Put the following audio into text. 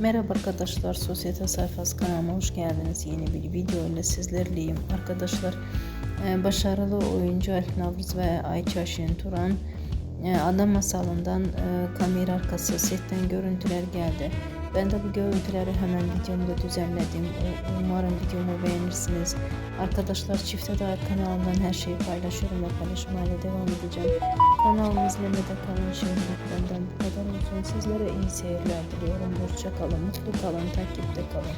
Merhaba arkadaşlar, Sosyete Sayfası kanalıma hoş geldiniz. Yeni bir video ile sizlerleyim. Arkadaşlar, e, başarılı oyuncu Elif Navruz ve Ayça Şenturan e, Adam Masalı'ndan e, kamera arkası setten görüntüler geldi. Ben de bu görüntüleri hemen videomda düzenledim. Umarım videomu beğenirsiniz. Arkadaşlar çifte dair kanalımdan her şeyi paylaşıyorum ve paylaşmaya devam edeceğim. Kanalımı izlemede kalın. Şimdilik benden bu kadar olsun. Sizlere iyi seyirler diliyorum. Hoşça kalın, mutlu kalın, takipte kalın.